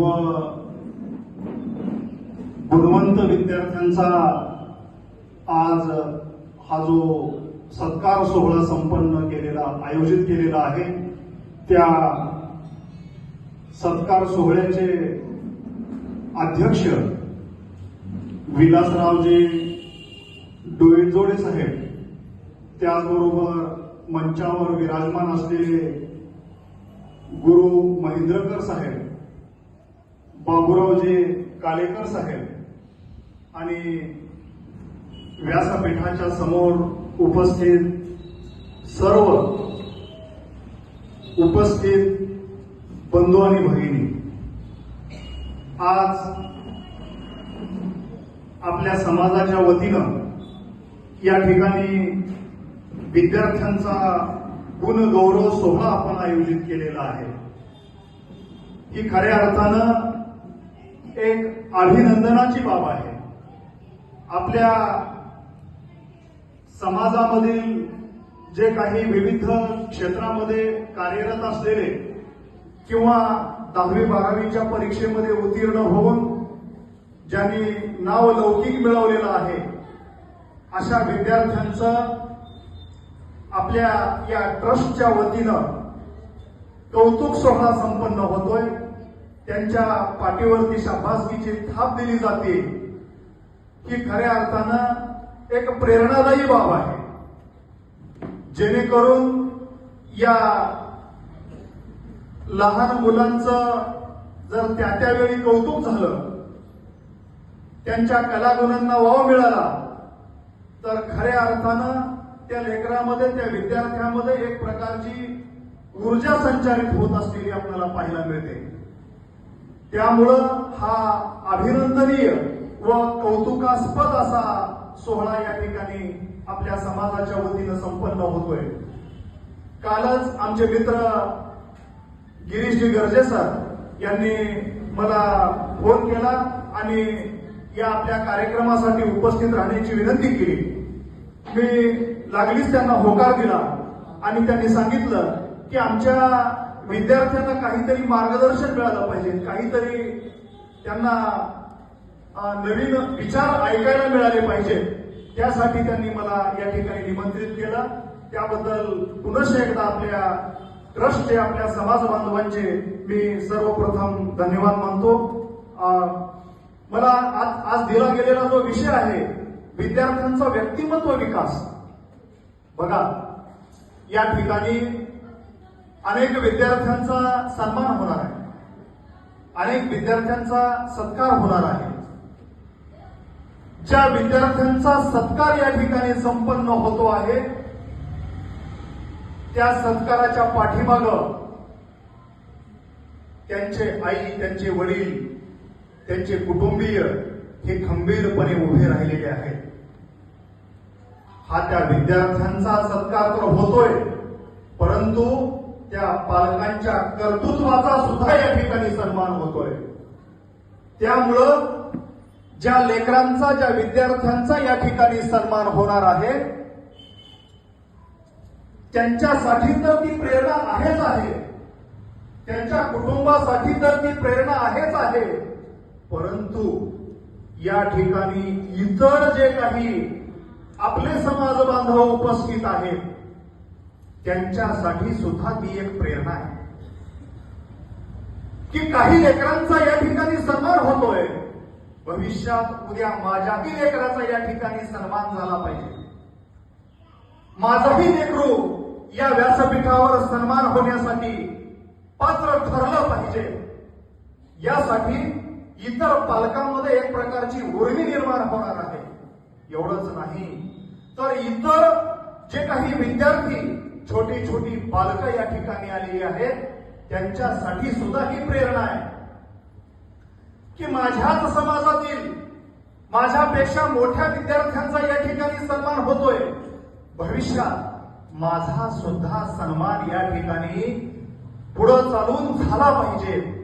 व गुणवंत विद्यार्थ्यांचा आज हा जो सत्कार सोहळा संपन्न केलेला आयोजित केलेला आहे त्या सत्कार सोहळ्याचे अध्यक्ष विलासरावजी डोईजोडे साहेब त्याचबरोबर मंचावर विराजमान असलेले गुरु महेंद्रकर साहेब बाबुरावजी कालेकर साहेब आणि व्यासपीठाच्या समोर उपस्थित सर्व उपस्थित बंधू आणि भगिनी. आज आपल्या समाजाच्या वतीनं या ठिकाणी विद्यार्थ्यांचा गुणगौरव सोहळा आपण आयोजित केलेला आहे. ही खऱ्या अर्थानं एक अभिनंदनाची बाब आहे. आपल्या समाजामधील जे काही विविध क्षेत्रामध्ये कार्यरत असलेले किंवा दहावी बारावीच्या परीक्षेमध्ये उत्तीर्ण होऊन ज्यांनी नाव लौकिक मिळवलेलं आहे अशा विद्यार्थ्यांचं आपल्या या ट्रस्टच्या वतीनं कौतुक सोहळा संपन्न होतोय. त्यांच्या पाठीवरती शाबासकीची थाप दिली जाते ही खऱ्या अर्थानं एक प्रेरणादायी बाब आहे. जेणेकरून या लहान मुलांचं जर त्या त्यावेळी कौतुक झालं त्यांच्या कलागुणांना वाव मिळाला तर खऱ्या अर्थानं त्या लेकरामध्ये त्या विद्यार्थ्यामध्ये एक प्रकारची ऊर्जा संचारित होत असलेली आपल्याला पाहायला मिळते. त्यामुळं हा अभिनंदनीय व कौतुकास्पद असा सोहळा या ठिकाणी आपल्या समाजाच्या वतीनं संपन्न होतोय. कालच आमचे मित्र गिरीशजी गर्जे सर यांनी मला फोन केला आणि या आपल्या कार्यक्रमासाठी उपस्थित राहण्याची विनंती केली. मी लागलीच त्यांना होकार दिला आणि त्यांनी सांगितलं की आमच्या विद्यार्थ्यांना काहीतरी मार्गदर्शन मिळालं पाहिजे. काहीतरी त्यांना नवीन विचार ऐकायला मिळाले पाहिजे. त्यासाठी त्यांनी मला या ठिकाणी निमंत्रित केलं. त्याबद्दल पुनश्च एकदा आपल्या ट्रस्टचे आपल्या समाज बांधवांचे मी सर्वप्रथम धन्यवाद मानतो. मला आज आज दिला गेलेला जो विषय आहे विद्यार्थ्यांचा व्यक्तिमत्व विकास. बघा या ठिकाणी अनेक विद्यार्थ्यांचा सन्मान होणार आहे. अनेक विद्यार्थ्यांचा सत्कार होणार आहे. ज्या विद्यार्थ्यांचा सत्कार या ठिकाणी संपन्न होतो आहे त्या सत्काराच्या पाठीमाग त्यांचे आई त्यांचे वडील त्यांचे कुटुंबीय हे खंबीरपणे उभे राहिलेले आहेत. हा त्या विद्यार्थ्यांचा सत्कार तर होतोय परंतु त्या पालकांच्या कर्तृत्वाचा सुद्धा या ठिकाणी सन्मान होतोय. त्यामुळं ज्या लेकरांचा ज्या विद्यार्थ्यांचा या ठिकाणी सन्मान होणार आहे त्यांच्यासाठी तर ती प्रेरणा आहेच आहे. त्यांच्या कुटुंबासाठी तर ती प्रेरणा आहेच आहे. परंतु या ठिकाणी इतर जे काही आपले समाज बांधव उपस्थित आहेत त्यांच्यासाठी सुद्धा ती एक प्रेरणा आहे. की काही लेकरांचा या ठिकाणी सन्मान होतोय. भविष्यात उद्या माझ्याही लेकराचा या ठिकाणी सन्मान झाला पाहिजे. माझाही लेकरू या व्यासपीठावर सन्मान होण्यासाठी पात्र ठरलं पाहिजे. यासाठी इतर पालकांमध्ये एक प्रकारची उर्मी निर्माण होणार आहे. एवढंच नाही. तर इतर जे काही विद्यार्थी छोटी छोटी बालकं या ठिकाणी आलेली आहेत. त्यांच्यासाठी सुद्धा ही प्रेरणा आहे. की माझ्याच समाजातील माझ्यापेक्षा मोठ्या विद्यार्थ्यांचा या ठिकाणी सन्मान होतोय. भविष्यात माझा सुद्धा सन्मान या ठिकाणी पुढं चालून झाला पाहिजे.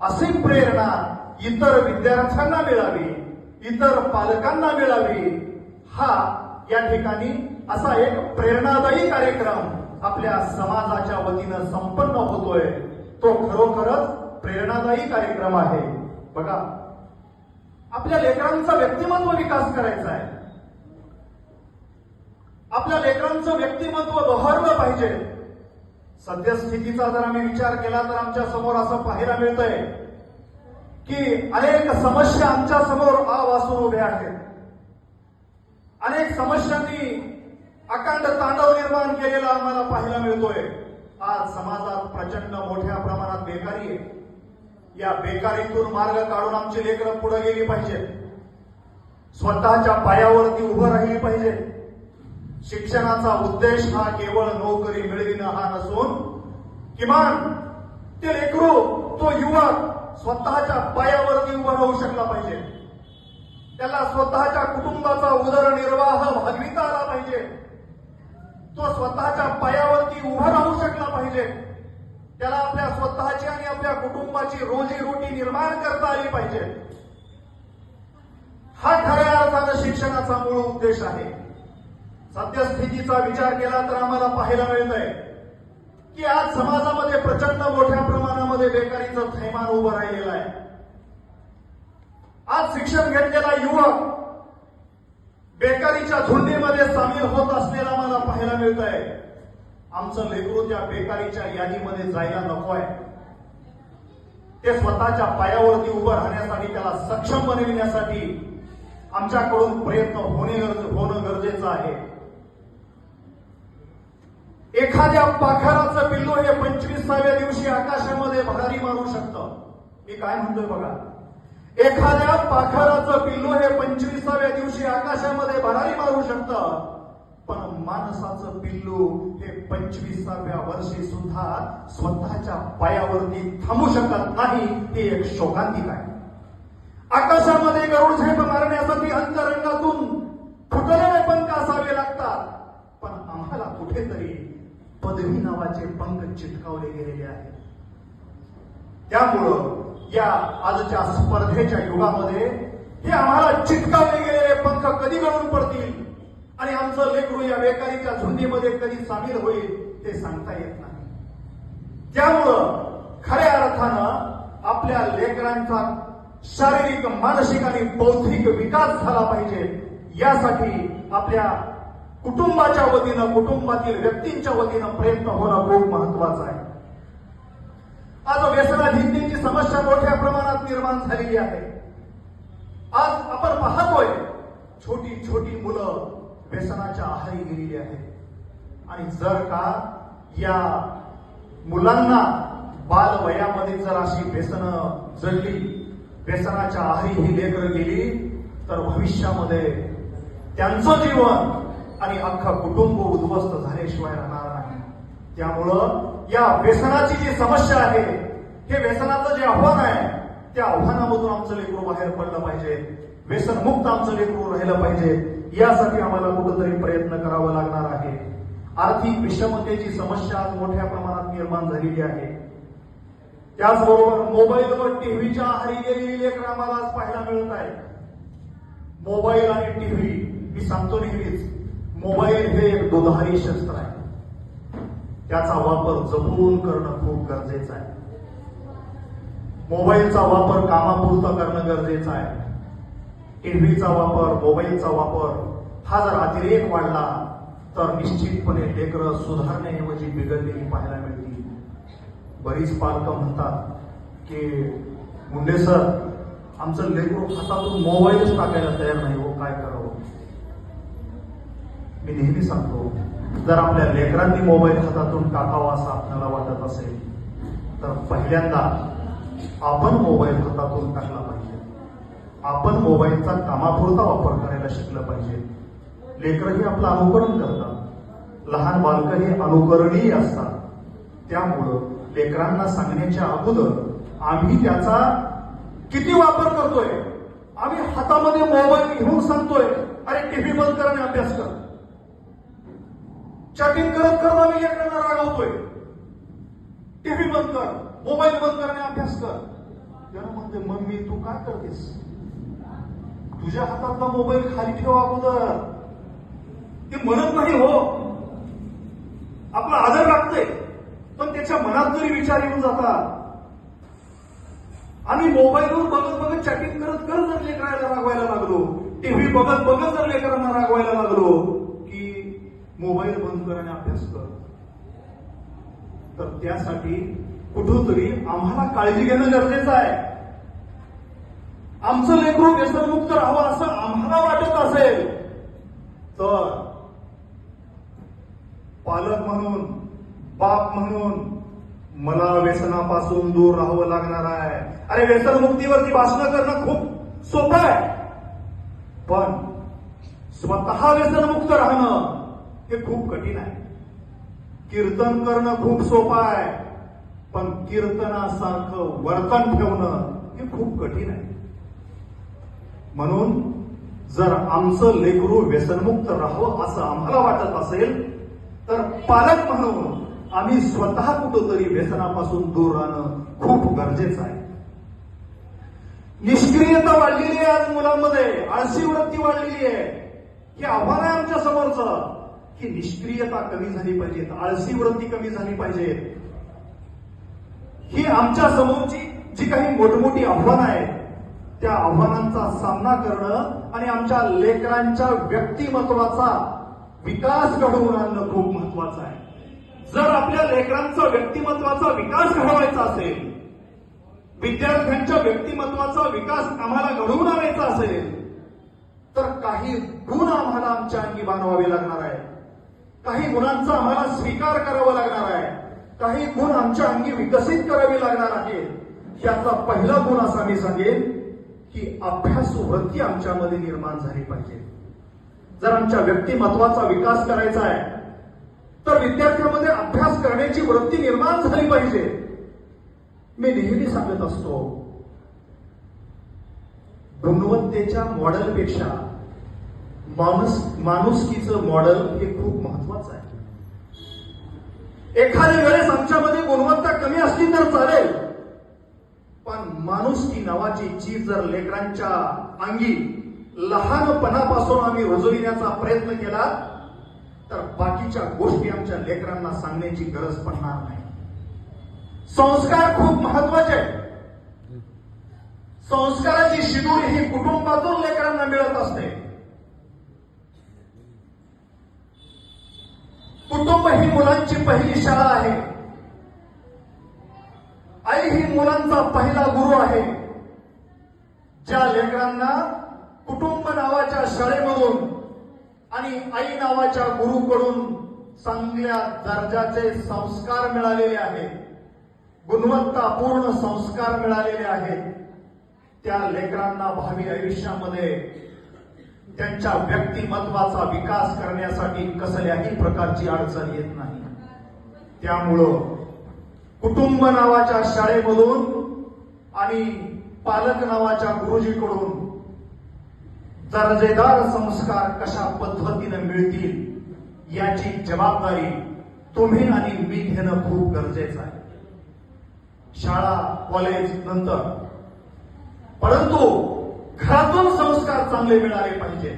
अशी प्रेरणा इतर विद्यार्थ्यांना मिळावी इतर पालकांना मिळावी हा या ठिकाणी असा एक प्रेरणादायी कार्यक्रम आपल्या समाजाच्या वतीनं संपन्न होतोय. तो खरोखरच प्रेरणादायी कार्यक्रम आहे. बघा आपल्या लेकरांचा व्यक्तिमत्व विकास करायचा आहे. आपल्या लेकरांचं व्यक्तिमत्व बहरलं पाहिजे. सद्यस्थितीचा जर आम्ही विचार केला तर आमच्यासमोर असं पाहायला मिळतंय की अनेक समस्या आमच्यासमोर आ उभ्या आहेत. अनेक समस्यांनी अखंड तांडव निर्माण केलेला आम्हाला पाहायला मिळतोय. आज समाजात प्रचंड मोठ्या प्रमाणात बेकारी आहे. या बेकारीतून मार्ग काढून आमची लेकरं पुढे गेली पाहिजेत. स्वतःच्या पायावरती उभं राहिली पाहिजे शिक्षणाचा उद्देश हा केवळ नोकरी मिळविणं हा नसून किमान ते लेकरू तो युवक स्वतःच्या पायावरती उभा राहू शकला पाहिजे. त्याला स्वतःच्या कुटुंबाचा उदरनिर्वाह भागविता आला पाहिजे. तो स्वतःच्या पायावरती उभा राहू शकला पाहिजे. त्याला आपल्या स्वतःची आणि आपल्या कुटुंबाची रोजी रोटी निर्माण करता आली पाहिजे. हा खऱ्या अर्थानं शिक्षणाचा मूळ उद्देश आहे. सद्यस्थितीचा विचार केला तर आम्हाला पाहायला मिळतंय की आज समाजामध्ये प्रचंड मोठ्या प्रमाणामध्ये बेकारीचं थैमान उभं राहिलेलं आहे. आज शिक्षण घेतलेला युवक बेकारीच्या झुंडीमध्ये सामील होत असलेला मला पाहायला मिळत आहे आमचं लेकरू त्या बेकारीच्या यादीमध्ये जायला नको आहे ते स्वतःच्या पायावरती उभं राहण्यासाठी त्याला सक्षम बनविण्यासाठी आमच्याकडून प्रयत्न होणे गरज- होणं गरजेचं आहे. एखाद्या पाखराचं पिल्लू हे पंचवीसाव्या दिवशी आकाशामध्ये भरारी मारू शकतं. मी काय म्हणतोय बघा? एखाद्या पाखराचं पिल्लू हे पंचवीसाव्या दिवशी आकाशामध्ये भरारी मारू शकतं. पण माणसाचं पिल्लू हे पंचवीसाव्या वर्षी सुद्धा स्वतःच्या पायावरती थांबू शकत नाही हे एक शोकांतिक आहे. आकाशामध्ये गरुड झेप मारण्यासाठी अंतरंगातून फुटलेले पंख असावे लागतात. पण आम्हाला कुठेतरी पदवी नावाचे पंख चिटकावले गेलेले आहेत. त्यामुळं या आजच्या स्पर्धेच्या युगामध्ये हे आम्हाला चिटकावले गेलेले पंख कधी गळून पडतील? आणि आमचं लेकरू या बेकारीच्या झुंडीमध्ये कधी सामील होईल ते सांगता येत नाही. त्यामुळं खऱ्या अर्थानं आपल्या लेकरांचा शारीरिक मानसिक आणि बौद्धिक विकास झाला पाहिजे. यासाठी आपल्या कुटुंबाच्या वतीनं कुटुंबातील व्यक्तींच्या वतीनं प्रयत्न होणं खूप महत्वाचं आहे. आज व्यसनाधीनतेची समस्या मोठ्या प्रमाणात निर्माण झालेली आहे. आज आपण पाहतोय छोटी छोटी मुलं व्यसनाच्या आहारी गेलेली आहेत. आणि जर का या मुलांना बाल वयामध्ये जर अशी व्यसनं जडली व्यसनाच्या आहारी ही लेकर गेली तर भविष्यामध्ये त्यांचं जीवन आणि अख्खा कुटुंब उद्ध्वस्त झाल्याशिवाय राहणार नाही. त्यामुळं या व्यसनाची जी समस्या आहे हे व्यसनाचं जे आव्हान आहे त्या आव्हानामधून आमचं लेकरू बाहेर पडलं पाहिजे. व्यसनमुक्त आमचं लेकरू राहिलं पाहिजे. यासाठी आम्हाला कुठंतरी प्रयत्न करावा लागणार आहे. आर्थिक विषमतेची समस्या आज मोठ्या प्रमाणात निर्माण झालेली आहे. त्याचबरोबर मोबाईल व टीव्हीच्या आहारी गेलेली लेकर आम्हाला आज पाहायला मिळत आहे मोबाईल आणि टीव्ही मी सांगतो नेहमीच मोबाईल हे एक दुधारी शस्त्र आहे. त्याचा वापर जपून करणं खूप गरजेचं आहे. मोबाईलचा वापर कामापुरता करणं गरजेचं आहे. टीव्हीचा वापर मोबाईलचा वापर हा जर अतिरेक वाढला तर निश्चितपणे लेकरं सुधारण्याऐवजी बिघडलेली पाहायला मिळतील. बरीच पालक म्हणतात की मुंडे सर आमचं लेकरू हातातून मोबाईलच टाकायला तयार नाही हो काय करावं? मी नेहमी सांगतो जर आपल्या लेकरांनी मोबाईल हातातून टाकावा असं आपल्याला वाटत असेल तर पहिल्यांदा आपण मोबाईल हातातून टाकला पाहिजे. आपण मोबाईलचा कामापुरता वापर करायला शिकलं पाहिजे. लेकरं हे आपलं अनुकरण करतात. लहान बालकं हे अनुकरणीय असतात. त्यामुळं लेकरांना सांगण्याच्या अगोदर आम्ही त्याचा किती वापर करतोय? आम्ही हातामध्ये मोबाईल घेऊन सांगतोय अरे टीव्ही बंद कर आणि अभ्यास कर. चॅटिंग करत करत आम्ही एकमेकांना रागवतोय. टीव्ही बंद कर मोबाईल बंद कर आणि अभ्यास कर. त्यानं म्हणते मम्मी तू काय करतेस? तुझ्या हातातला मोबाईल खाली ठेव अगोदर. ते म्हणत नाही हो. आपला आदर राखते पण त्याच्या मनात जरी विचार येऊन जातात. आम्ही मोबाईलवर बघत बघत चॅटिंग करत करत जर लेकरायला रागवायला लागलो टीव्ही बघत बघत जर लेकरांना रागवायला लागलो मोबाईल बंद कर आणि अभ्यास कर. तर त्यासाठी कुठंतरी आम्हाला काळजी घेणं गरजेचं आहे. आमचं लेकरू व्यसनमुक्त राहावं असं आम्हाला वाटत असेल तर पालक म्हणून बाप म्हणून मला व्यसनापासून दूर राहावं लागणार आहे. अरे व्यसनमुक्तीवरती भाषण करणं खूप सोपं आहे. पण स्वतः व्यसनमुक्त राहणं हे खूप कठीण आहे. कीर्तन करणं खूप सोपं आहे पण कीर्तनासारखं वर्तन ठेवणं हे खूप कठीण आहे. म्हणून जर आमचं लेकरू व्यसनमुक्त राहावं असं आम्हाला वाटत असेल तर पालक म्हणून आम्ही स्वतः कुठंतरी व्यसनापासून दूर राहणं खूप गरजेचं आहे. निष्क्रियता वाढलेली आहे आज मुलांमध्ये आळशी वृत्ती वाढलेली आहे. हे आव्हान आहे आमच्या समोरचं. की निष्क्रियता कमी झाली पाहिजे आळशी वृत्ती कमी झाली पाहिजे. ही आमच्या समोरची जी काही मोठमोठी आव्हानं आहेत त्या आव्हानांचा सामना करणं आणि आमच्या लेकरांच्या व्यक्तिमत्वाचा विकास घडवून आणणं खूप महत्वाचं आहे. जर आपल्या लेकरांचा व्यक्तिमत्वाचा विकास घडवायचा असेल विद्यार्थ्यांच्या व्यक्तिमत्वाचा विकास आम्हाला घडवून आणायचा असेल तर काही गुण आम्हाला आमच्या अंगी बांधवावे लागणार आहे काही गुणांचा आम्हाला स्वीकार करावा लागणार आहे. काही गुण आमच्या अंगी विकसित करावे लागणार आहे याचा पहिला गुण असा मी सांगेन की अभ्यास वृत्ती आमच्यामध्ये निर्माण झाली पाहिजे. जर आमच्या व्यक्तिमत्वाचा विकास करायचा आहे तर विद्यार्थ्यांमध्ये अभ्यास करण्याची वृत्ती निर्माण झाली पाहिजे. मी नेहमी सांगत असतो गुणवत्तेच्या मॉडेलपेक्षा माणूस माणुसकीचं मॉडेल हे खूप महत्वाचं आहे. एखाद्या वेळेस आमच्यामध्ये गुणवत्ता कमी असली तर चालेल. पण माणुसकी नावाची चीज जर लेकरांच्या अंगी लहानपणापासून आम्ही रुजविण्याचा प्रयत्न केला तर बाकीच्या गोष्टी आमच्या लेकरांना सांगण्याची गरज पडणार नाही. संस्कार खूप महत्त्वाचे आहेत. संस्काराची शिदूर ही कुटुंबातून लेकरांना मिळत असते. कुटुंब ही मुलांची पहिली शाळा आहे. आई ही मुलांचा पहिला गुरु आहे. ज्या लेकरांना कुटुंब नावाच्या शाळेमधून आणि आई नावाच्या गुरुकडून चांगल्या दर्जाचे संस्कार मिळालेले आहेत. गुणवत्तापूर्ण संस्कार मिळालेले आहेत. त्या लेकरांना भावी आयुष्यामध्ये त्यांच्या व्यक्तिमत्वाचा विकास करण्यासाठी कसल्याही प्रकारची अडचण येत नाही. त्यामुळं कुटुंब नावाच्या शाळेमधून आणि पालक नावाच्या गुरुजीकडून दर्जेदार संस्कार कशा पद्धतीने मिळतील याची जबाबदारी तुम्ही आणि मी घेणं खूप गरजेचं आहे. शाळा कॉलेज नंतर. परंतु घरातून संस्कार चांगले मिळाले पाहिजे.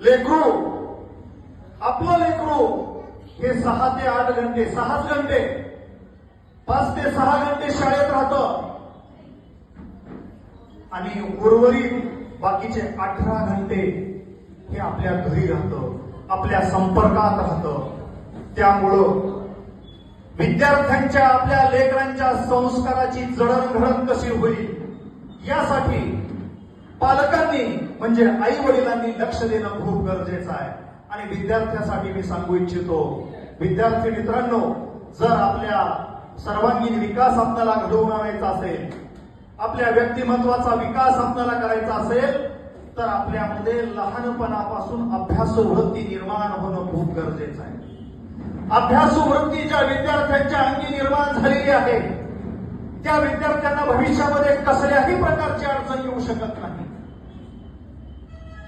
लेकरू आपलं लेकरू हे सहा ते आठ घंटे सहाच घंटे पाच ते सहा घंटे शाळेत राहतं. आणि उर्वरित बाकीचे अठरा घंटे हे आपल्या घरी राहतं आपल्या संपर्कात राहतं. त्यामुळं विद्यार्थ्यांच्या आपल्या लेकरांच्या संस्काराची जडणघडण कशी होईल? यासाठी पालकांनी म्हणजे आई वडिलांनी लक्ष देणं खूप गरजेचं आहे. आणि विद्यार्थ्यासाठी मी सांगू इच्छितो विद्यार्थी मित्रांनो जर आपल्या सर्वांगीण विकास आपल्याला घडवून आणायचा असेल आपल्या व्यक्तिमत्वाचा विकास आपल्याला करायचा असेल तर आपल्यामध्ये लहानपणापासून अभ्यास वृत्ती निर्माण होणं खूप गरजेचं आहे. अभ्यासू वृत्ती ज्या विद्यार्थ्यांच्या अंगी निर्माण झालेली आहे. त्या विद्यार्थ्यांना भविष्यामध्ये कसल्याही प्रकारची अडचण येऊ शकत नाही.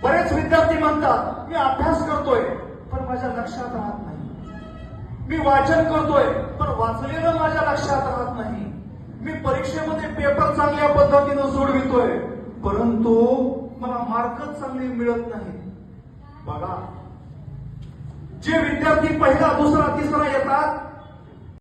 बरेच विद्यार्थी म्हणतात मी अभ्यास करतोय पण माझ्या लक्षात राहत नाही. मी वाचन करतोय पण वाचलेलं माझ्या लक्षात राहत नाही. मी परीक्षेमध्ये पेपर चांगल्या पद्धतीनं सोडवितोय परंतु मला मार्कच चांगले मिळत नाही बघा. जे विद्यार्थी पहिला दुसरा तिसरा येतात